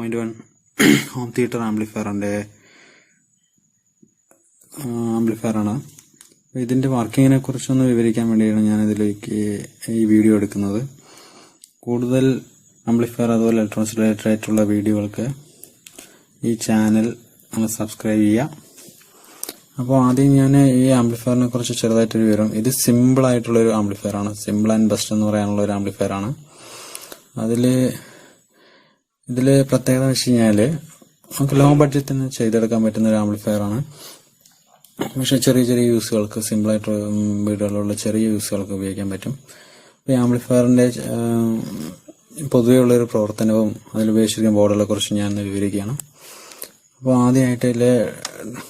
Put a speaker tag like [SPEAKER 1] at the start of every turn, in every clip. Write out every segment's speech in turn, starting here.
[SPEAKER 1] Point one home theatre ആംപ്ലിഫയറിന്റെ ആംപ്ലിഫയറാണ് ഇതിന്റെ വർക്കിങ്ങിനെ കുറിച്ചൊന്ന് വിവരിക്കാൻ വേണ്ടിയാണ് ഞാൻ ഇതിലേക്ക് ഈ വീഡിയോ എടുക്കുന്നത്. കൂടുതൽ ആംപ്ലിഫയർ അതുപോലെ ഇലക്ട്രോണിക്സ് റിലേറ്റഡ് ആയിട്ടുള്ള വീഡിയോകൾക്ക് ഈ ചാനൽ ഒന്ന് സബ്സ്ക്രൈബ് ചെയ്യുക. അപ്പോൾ ആദ്യം ഞാൻ ഈ ആംപ്ലിഫയറിനെ കുറിച്ച് ചെറുതായിട്ടൊരു വിവരം. ഇത് സിമ്പിൾ ആയിട്ടുള്ള ഒരു ആംപ്ലിഫയർ ആണ്. സിമ്പിൾ ആൻഡ് ബെസ്റ്റ് എന്ന് പറയാനുള്ള ഒരു ആംപ്ലിഫയർ ആണ്. അതിൽ ഇതിൽ പ്രത്യേകത വെച്ച് കഴിഞ്ഞാൽ നമുക്ക് ലോ ബഡ്ജറ്റിന് ചെയ്തെടുക്കാൻ പറ്റുന്ന ഒരു ആംപ്ലിഫയർ ആണ്. പക്ഷെ ചെറിയ ചെറിയ യൂസുകൾക്ക് സിമ്പിളായിട്ട് വീടുകളിലുള്ള ചെറിയ യൂസുകൾക്ക് ഉപയോഗിക്കാൻ പറ്റും. ഈ ആംപ്ലിഫയറിന്റെ പൊതുവെയുള്ളൊരു പ്രവർത്തനവും അതിൽ ഉപയോഗിച്ചിരിക്കുന്ന ബോർഡുകളെ കുറിച്ച് ഞാൻ വിവരിക്കുകയാണ്. അപ്പോൾ ആദ്യമായിട്ട് ഇതിൽ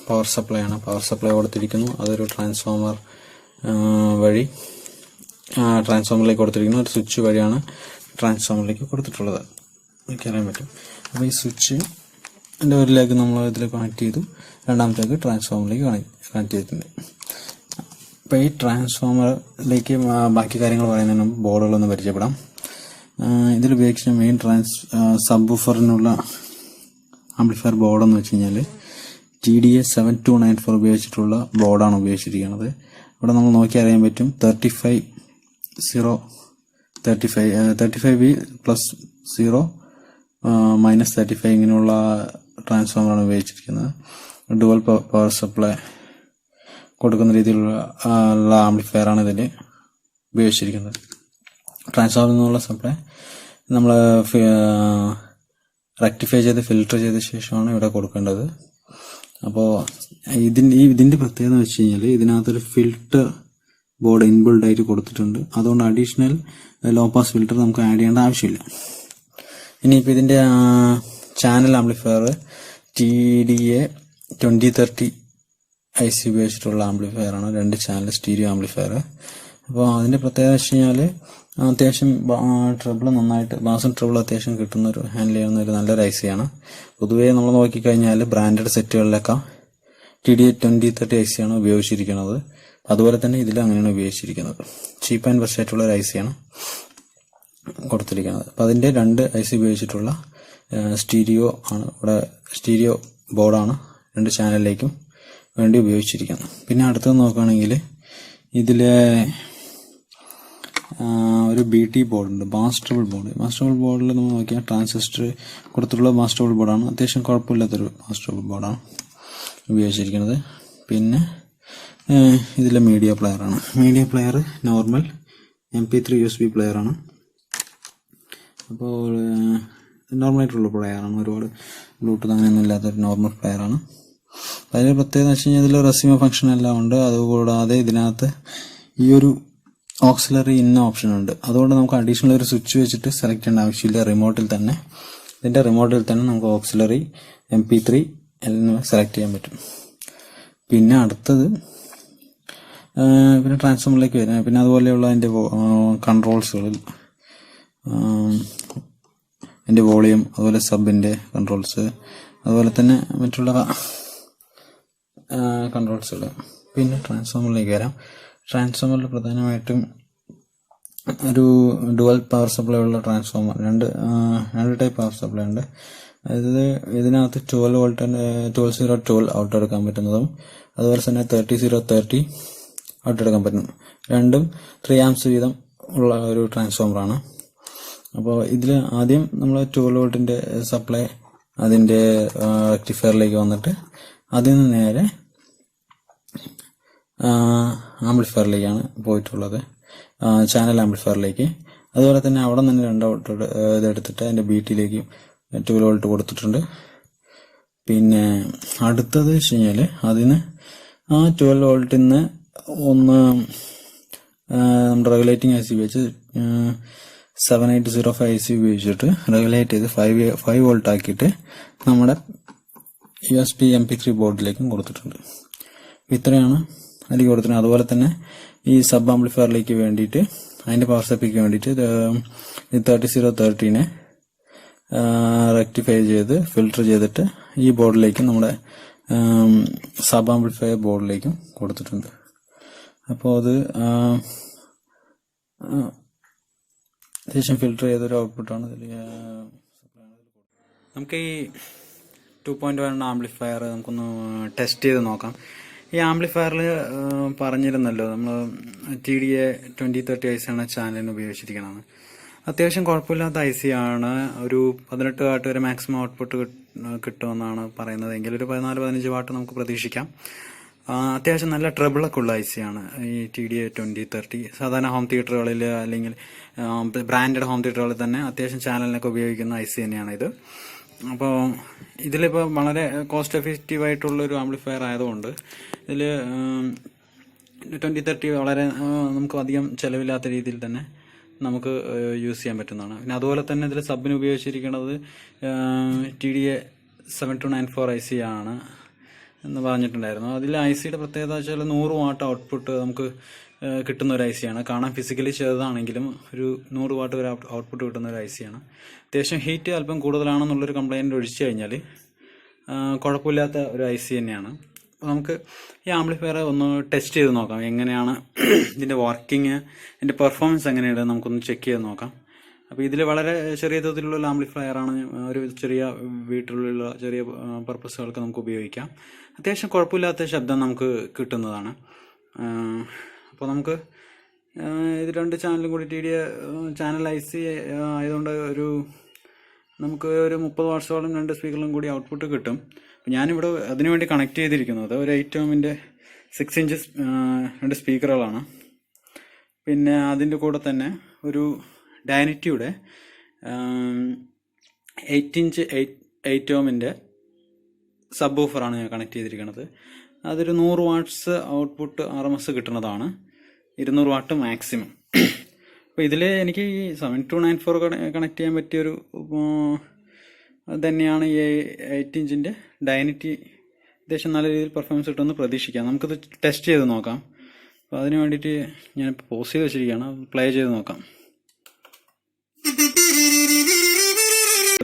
[SPEAKER 1] പവർ സപ്ലൈ ആണ്. പവർ സപ്ലൈ കൊടുത്തിരിക്കുന്നു. അതൊരു ട്രാൻസ്ഫോമർ വഴി ട്രാൻസ്ഫോമറിലേക്ക് കൊടുത്തിരിക്കുന്നു. ഒരു സ്വിച്ച് വഴിയാണ് ട്രാൻസ്ഫോമറിലേക്ക് കൊടുത്തിട്ടുള്ളത്. എനിക്കറിയാൻ പറ്റും. അപ്പോൾ ഈ സ്വിച്ച് എന്റെ ഒരു ലെഗ് നമ്മൾ ഇതിൽ കണക്ട് ചെയ്തു. രണ്ടാമത്തെ ലെഗ് ട്രാൻസ്ഫോമറിലേക്ക് കണക്ട് ചെയ്തിട്ടുണ്ട്. അപ്പോൾ ഈ ട്രാൻസ്ഫോമറിലേക്ക് ബാക്കി കാര്യങ്ങൾ പറയുന്നതിന് ബോർഡുകളൊന്ന് പരിചയപ്പെടാം. ഇതിൽ ഉപയോഗിച്ച മെയിൻ ട്രാൻസ് സബ് സബ്ബൂഫറിനുള്ള ആംപ്ലിഫയർ ബോർഡെന്ന് വെച്ച് കഴിഞ്ഞാൽ T D A seven two nine four ഉപയോഗിച്ചിട്ടുള്ള ബോർഡാണ് ഉപയോഗിച്ചിരിക്കുന്നത്. ഇവിടെ നമ്മൾ നോക്കി അറിയാൻ പറ്റും. Thirty five zero thirty five thirty five B plus zero minus thirty five ഇങ്ങനെയുള്ള ട്രാൻസ്ഫോമറാണ് ഉപയോഗിച്ചിരിക്കുന്നത്. ഡുവൽ പവർ സപ്ലൈ കൊടുക്കുന്ന രീതിയിലുള്ള ആംപ്ലിഫയർ ആണ് ഇതിൽ ഉപയോഗിച്ചിരിക്കുന്നത്. ട്രാൻസ്ഫോമറിൽ നിന്നുള്ള സപ്ലൈ നമ്മൾ റെക്ടിഫൈ ചെയ്ത് ഫിൽട്ടർ ചെയ്ത ശേഷമാണ് ഇവിടെ കൊടുക്കേണ്ടത്. അപ്പോൾ ഇതിന്റെ ഈ ഇതിന്റെ പ്രത്യേകത എന്ന് വെച്ച് കഴിഞ്ഞാൽ ഇതിനകത്തൊരു ഫിൽട്ടർ ബോർഡ് ഇൻബിൾഡ് ആയിട്ട് കൊടുത്തിട്ടുണ്ട്. അതുകൊണ്ട് അഡീഷണൽ ലോ പാസ് ഫിൽട്ടർ നമുക്ക് ആഡ് ചെയ്യേണ്ട ആവശ്യമില്ല. ഇനിയിപ്പോൾ ഇതിന്റെ channel amplifier T D A twenty thirty I C ഉപയോഗിച്ചിട്ടുള്ള ആംപ്ലിഫയർ ആണ്. രണ്ട് ചാനൽ സ്റ്റീരിയോ ആംപ്ലിഫയർ അപ്പോൾ അതിന്റെ പ്രത്യേകത വെച്ച് കഴിഞ്ഞാൽ അത്യാവശ്യം ട്രബിൾ നന്നായിട്ട് ബാസും ട്രബിൾ അത്യാവശ്യം കിട്ടുന്ന ഒരു ഹാൻഡിൽ ചെയ്യുന്ന ഒരു നല്ലൊരു ഐ സിയാണ് പൊതുവേ നമ്മൾ നോക്കിക്കഴിഞ്ഞാൽ branded സെറ്റുകളിലൊക്കെ T D twenty thirty I സിയാണ് ഉപയോഗിച്ചിരിക്കുന്നത്. അതുപോലെ തന്നെ ഇതിൽ അങ്ങനെയാണ് ഉപയോഗിച്ചിരിക്കുന്നത്. ചീപ്പ് ആൻഡ് ബെസ്റ്റ് ആയിട്ടുള്ള ഒരു ഐ സിയാണ് കൊടുത്തിരിക്കുന്നത്. അപ്പോൾ അതിന്റെ രണ്ട് ഐ സി ഉപയോഗിച്ചിട്ടുള്ള സ്റ്റീരിയോ ആണ് ഇവിടെ സ്റ്റീരിയോ ബോർഡാണ് രണ്ട് ചാനലിലേക്കും വേണ്ടി ഉപയോഗിച്ചിരിക്കുന്നത്. പിന്നെ അടുത്തത് നോക്കുകയാണെങ്കിൽ ഇതിലെ ഒരു ബി ടി ബോർഡുണ്ട് മാസ്റ്റബിൾ ബോർഡ്. മാസ്റ്റബിൾ ബോർഡിൽ നമ്മൾ നോക്കിയാൽ ട്രാൻസിസ്റ്റർ കൊടുത്തിട്ടുള്ള മാസ്റ്റബിൾ ബോർഡാണ്. അത്യാവശ്യം കുഴപ്പമില്ലാത്തൊരു മാസ്റ്റബിൾ ബോർഡാണ് ഉപയോഗിച്ചിരിക്കുന്നത്. പിന്നെ ഇതിലെ മീഡിയ പ്ലെയറാണ്. Media player normal M P three U S B പ്ലെയറാണ്. അപ്പോൾ നോർമലായിട്ടുള്ള പ്ലെയറാണ്. ഒരുപാട് ബ്ലൂടൂത്ത് അങ്ങനെയൊന്നും ഇല്ലാത്തൊരു നോർമൽ പ്ലെയറാണ്. അതിന്റെ പ്രത്യേകത വെച്ച് കഴിഞ്ഞാൽ ഇതിൽ റെസിമ ഫംഗ്ഷൻ എല്ലാം ഉണ്ട്. അതുകൂടാതെ ഇതിനകത്ത് ഈ ഒരു ഓക്സിലറി ഇന്ന ഓപ്ഷൻ ഉണ്ട്. അതുകൊണ്ട് നമുക്ക് അഡീഷണൽ ഒരു സ്വിച്ച് വെച്ചിട്ട് സെലക്ട് ചെയ്യേണ്ട ആവശ്യമില്ല. റിമോട്ടിൽ തന്നെ. ഇതിന്റെ റിമോട്ടിൽ തന്നെ നമുക്ക് ഓക്സിലറി എം പി ത്രീ എന്നിവ സെലക്ട് ചെയ്യാൻ പറ്റും. പിന്നെ അടുത്തത് പിന്നെ ട്രാൻസ്ഫോമറിലേക്ക് വരാം പിന്നെ അതുപോലെയുള്ള അതിന്റെ കൺട്രോൾസുകളിൽ അതിന്റെ വോളിയം അതുപോലെ സബിന്റെ കൺട്രോൾസ് അതുപോലെ തന്നെ മറ്റുള്ള കൺട്രോൾസുകൾ. പിന്നെ ട്രാൻസ്ഫോമറിലേക്ക് വരാം. ട്രാൻസ്ഫോമറിൽ പ്രധാനമായിട്ടും ഒരു ഡുവൽ പവർ സപ്ലൈ ഉള്ള ട്രാൻസ്ഫോമർ രണ്ട് രണ്ട് ടൈപ്പ് പവർ സപ്ലൈ ഉണ്ട്. അതായത് ഇതിനകത്ത് twelve volt twelve zero twelve out എടുക്കാൻ പറ്റുന്നതും അതുപോലെ തന്നെ തേർട്ടി സീറോ തേർട്ടി ഔട്ട് എടുക്കാൻ പറ്റും രണ്ടും ത്രീ ആംസ് വീതം ഉള്ള ഒരു ട്രാൻസ്ഫോമറാണ്. അപ്പോൾ ഇതിൽ ആദ്യം നമ്മൾ ട്വൽവ് വോൾട്ടിന്റെ സപ്ലൈ അതിന്റെ റെക്ടിഫയറിലേക്ക് വന്നിട്ട് അതിൽ നിന്ന് നേരെ ആംപ്ലിഫയറിലേക്കാണ് പോയിട്ടുള്ളത്. ചാനൽ ആംപ്ലിഫയറിലേക്ക് അതുപോലെ തന്നെ അവിടെ നിന്ന് രണ്ട് വോൾട്ട് ഇതെടുത്തിട്ട് അതിന്റെ ബീറ്റിലേക്ക് ട്വൽവ് വോൾട്ട് കൊടുത്തിട്ടുണ്ട്. പിന്നെ അടുത്തത് വെച്ച് കഴിഞ്ഞാൽ അതിന് ആ ട്വൽവ് വോൾട്ടിൽ നിന്ന് ഒന്ന് നമ്മുടെ റെഗുലേറ്റിംഗ് ഐ സി വെച്ച് seven eight zero five C ഉപയോഗിച്ചിട്ട് റെഗുലേറ്റ് ചെയ്ത് ഫൈവ് ഫൈവ് വോൾട്ട് ആക്കിയിട്ട് നമ്മുടെ U S P M P three ബോർഡിലേക്കും കൊടുത്തിട്ടുണ്ട്. ഇത്രയാണ് അതിൽ കൊടുത്തിട്ടുണ്ട് അതുപോലെ തന്നെ ഈ സബ് ആംപ്ലിഫയറിലേക്ക് വേണ്ടിയിട്ട് അതിന്റെ പവർ സപ്പിക്ക് വേണ്ടിയിട്ട് തേർട്ടി സീറോ തേർട്ടീനെ റെക്ടിഫൈ ചെയ്ത് ഫിൽട്ടർ ചെയ്തിട്ട് ഈ ബോർഡിലേക്കും നമ്മുടെ സബ് ആംപ്ലിഫയർ ബോർഡിലേക്കും കൊടുത്തിട്ടുണ്ട്. അപ്പോൾ അത് അത്യാവശ്യം ഫിൽട്ടർ ചെയ്തൊരു ഔട്ട്പുട്ടാണ് ഇതിൽ നമുക്ക് ഈ ടു പോയിന്റ് വൺ ആംപ്ലിഫയർ നമുക്കൊന്ന് ടെസ്റ്റ് ചെയ്ത് നോക്കാം. ഈ ആംപ്ലിഫയറിൽ പറഞ്ഞിരുന്നല്ലോ നമ്മൾ T D A twenty thirty I C ആണ് ചാനലിന് ഉപയോഗിച്ചിരിക്കുന്നത് അത്യാവശ്യം കുഴപ്പമില്ലാത്ത ഐ സി ആണ്. ഒരു പതിനെട്ട് വാട്ട് വരെ മാക്സിമം ഔട്ട്പുട്ട് കിട്ടുമെന്നാണ് പറയുന്നത്. എങ്കിൽ ഒരു പതിനാല് പതിനഞ്ച് വാട്ട് നമുക്ക് പ്രതീക്ഷിക്കാം. അത്യാവശ്യം നല്ല ട്രബിളൊക്കെ ഉള്ള ഐ സിയാണ് ഈ T D A twenty thirty സാധാരണ ഹോം തിയേറ്ററുകളിൽ അല്ലെങ്കിൽ ബ്രാൻഡഡ് ഹോം തിയേറ്ററുകളിൽ തന്നെ അത്യാവശ്യം ചാനലിനൊക്കെ ഉപയോഗിക്കുന്ന ഐ സി തന്നെയാണ് ഇത്. അപ്പോൾ ഇതിലിപ്പോൾ വളരെ കോസ്റ്റ് എഫക്റ്റീവ് ആയിട്ടുള്ളൊരു ആംപ്ലിഫയർ ആയതുകൊണ്ട് ഇതിൽ ട്വന്റി തേർട്ടി വളരെ നമുക്ക് അധികം ചിലവില്ലാത്ത രീതിയിൽ തന്നെ നമുക്ക് യൂസ് ചെയ്യാൻ പറ്റുന്നതാണ്. പിന്നെ അതുപോലെ തന്നെ ഇതിൽ സബിന് ഉപയോഗിച്ചിരിക്കുന്നത് T D A seven two nine four I C ആണ്. എന്ന് പറഞ്ഞിട്ടുണ്ടായിരുന്നു. അതിൽ ഐ സിയുടെ പ്രത്യേകത വെച്ചാൽ നൂറ് വാട്ട് ഔട്ട്പുട്ട് നമുക്ക് കിട്ടുന്ന ഒരു ഐ സി ആണ്. കാണാൻ ഫിസിക്കലി ചെറുതാണെങ്കിലും ഒരു നൂറ് വാട്ട് വരെ ഔട്ട്പുട്ട് കിട്ടുന്ന ഒരു ഐ സി ആണ്. അത്യാവശ്യം ഹീറ്റ് അല്പം കൂടുതലാണെന്നുള്ളൊരു കംപ്ലൈന്റ് ഒഴിച്ചു കഴിഞ്ഞാൽ കുഴപ്പമില്ലാത്ത ഒരു ഐ സി തന്നെയാണ്. അപ്പോൾ നമുക്ക് ഈ ആംപ്ലിഫയർ ഒന്ന് ടെസ്റ്റ് ചെയ്ത് നോക്കാം. എങ്ങനെയാണ് ഇതിന്റെ വർക്കിംഗ് ഇതിന്റെ പെർഫോമൻസ് എങ്ങനെയാണ് നമുക്കൊന്ന് ചെക്ക് ചെയ്ത് നോക്കാം. അപ്പോൾ ഇതിൽ വളരെ ചെറിയ തോതിലുള്ള ആംപ്ലിഫയർ ആണ് ഒരു ചെറിയ വീട്ടിലുള്ള ചെറിയ പർപ്പസുകൾക്ക് നമുക്ക് ഉപയോഗിക്കാം. അത്യാവശ്യം കുഴപ്പമില്ലാത്ത ശബ്ദം നമുക്ക് കിട്ടുന്നതാണ്. അപ്പോൾ നമുക്ക് ഇത് രണ്ട് ചാനലും കൂടി T D channel I C ആയതുകൊണ്ട് ഒരു നമുക്ക് ഒരു മുപ്പത് വാട്സോളം രണ്ട് സ്പീക്കറിലും കൂടി ഔട്ട്പുട്ട് കിട്ടും. ഞാനിവിടെ അതിനുവേണ്ടി കണക്ട് ചെയ്തിരിക്കുന്നത് ഒരു എയ്റ്റ് ഓമിന്റെ സിക്സ് ഇഞ്ച് രണ്ട് സ്പീക്കറുകളാണ്. പിന്നെ അതിന്റെ കൂടെ തന്നെ ഒരു ഡയനിറ്റിയുടെ എയ്റ്റ് ഇഞ്ച് എയ്റ്റ് എയ്റ്റ് ഓമിന്റെ സബ് ഓഫറാണ് ഞാൻ കണക്ട് ചെയ്തിരിക്കുന്നത് അതൊരു നൂറ് watts output R M S കിട്ടുന്നതാണ്. ഇരുന്നൂറ് വാട്ട് മാക്സിമം അപ്പോൾ ഇതിൽ എനിക്ക് ഈ seven two nine four connect ചെയ്യാൻ പറ്റിയൊരു തന്നെയാണ് ഈ എയ്റ്റ് ഇഞ്ചിന്റെ ഡയനറ്റി അത്യാവശ്യം നല്ല രീതിയിൽ പെർഫോമൻസ് കിട്ടുമെന്ന് പ്രതീക്ഷിക്കാം. നമുക്കിത് ടെസ്റ്റ് ചെയ്ത് നോക്കാം. അപ്പോൾ അതിന് വേണ്ടിയിട്ട് ഞാനിപ്പോൾ പോസ് ചെയ്ത് വെച്ചിരിക്കുകയാണ്. പ്ലേ ചെയ്ത് നോക്കാം.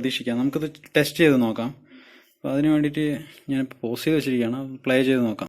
[SPEAKER 1] പ്രതീക്ഷിക്കാം. നമുക്കത് ടെസ്റ്റ് ചെയ്ത് നോക്കാം. അപ്പോൾ അതിന് വേണ്ടിയിട്ട് ഞാനിപ്പോൾ പോസ് ചെയ്ത് വെച്ചിരിക്കുകയാണ്. പ്ലേ ചെയ്ത് നോക്കാം.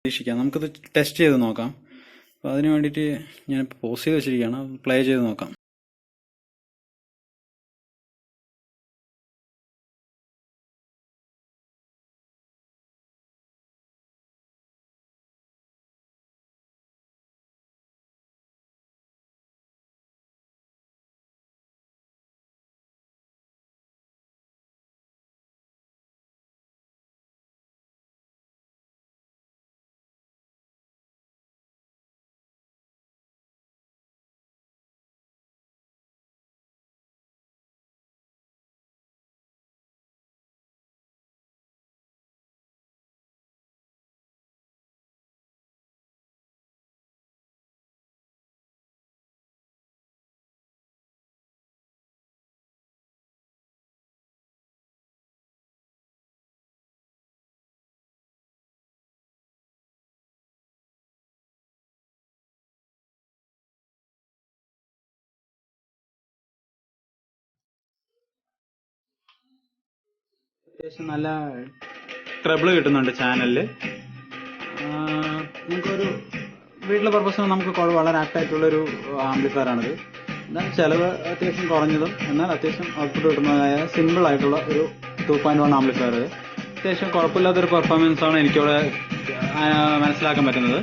[SPEAKER 1] പ്രതീക്ഷിക്കാം. നമുക്കിത് ടെസ്റ്റ് ചെയ്ത് നോക്കാം. അപ്പോൾ അതിന് വേണ്ടിയിട്ട് ഞാൻ പോസ് ചെയ്ത് വെച്ചിരിക്കുകയാണ്. പ്ലേ ചെയ്ത് നോക്കാം. അത്യാവശ്യം നല്ല ട്രബിൾ കിട്ടുന്നുണ്ട് ചാനലിൽ നമുക്കൊരു വീട്ടിലെ പർപ്പസിന് നമുക്ക് വളരെ ആപ്റ്റായിട്ടുള്ളൊരു ആണിത്. എന്നാൽ ചിലവ് അത്യാവശ്യം കുറഞ്ഞതും എന്നാൽ അത്യാവശ്യം ഔട്ട്പുട്ട് കിട്ടുന്നതായ സിമ്പിൾ ആയിട്ടുള്ള ഒരു ടു പോയിന്റ് വൺ ആംപ്ലിഫയർ അത്യാവശ്യം കുഴപ്പമില്ലാത്തൊരു പെർഫോമൻസ് ആണ് എനിക്കിവിടെ മനസ്സിലാക്കാൻ പറ്റുന്നത്.